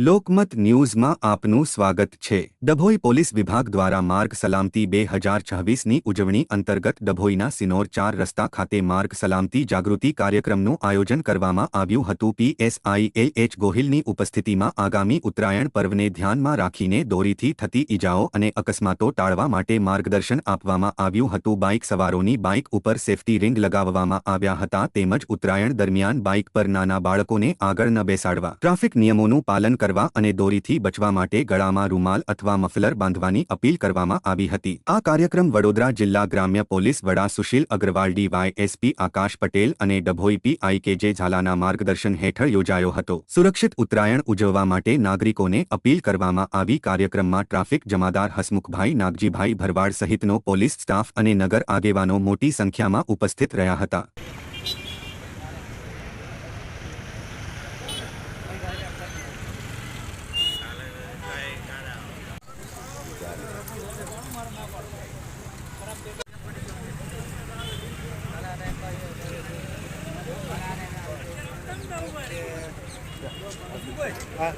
લોકમત ન્યૂઝમાં આપનું સ્વાગત છે. ડભોઈ પોલીસ વિભાગ દ્વારા માર્ગ સલામતી બે હજાર છવ્વીસની ઉજવણી અંતર્ગત ડભોઈના સિનોર ચાર રસ્તા ખાતે માર્ગ સલામતી જાગૃતિ કાર્યક્રમનું આયોજન કરવામાં આવ્યું હતું. પીએસઆઈ એચ ગોહિલની ઉપસ્થિતિમાં આગામી ઉત્તરાયણ પર્વને ધ્યાનમાં રાખીને દોરીથી થતી ઈજાઓ અને અકસ્માતો ટાળવા માટે માર્ગદર્શન આપવામાં આવ્યું હતું. બાઇક સવારોની બાઇક ઉપર સેફટી રિંગ લગાવવામાં આવ્યા હતા તેમજ ઉત્તરાયણ દરમિયાન બાઇક પર નાના બાળકોને આગળ ન બેસાડવા. ટ્રાફિક નિયમોનું પાલન કરવા અને દોરીથી બચવા માટે ગળામાં રૂમાલ અથવા મફલર બાંધવાની અપીલ કરવામાં આવી હતી. આ કાર્યક્રમ વડોદરા જિલ્લા ગ્રામ્ય પોલીસ વડા સુશીલ અગ્રવાલ, ડીવાયએસપી આકાશ પટેલ અને ડભોઈ પીઆઈ કે ઝાલાના માર્ગદર્શન હેઠળ યોજાયો હતો. સુરક્ષિત ઉત્તરાયણ ઉજવવા માટે નાગરિકોને અપીલ કરવામાં આવી કાર્યક્રમમાં ટ્રાફિક જમાદાર હસમુખભાઈ, નાગજીભાઈ ભરવાડ સહિતનો પોલીસ સ્ટાફ અને નગર આગેવાનો મોટી સંખ્યામાં ઉપસ્થિત રહ્યા હતા. હા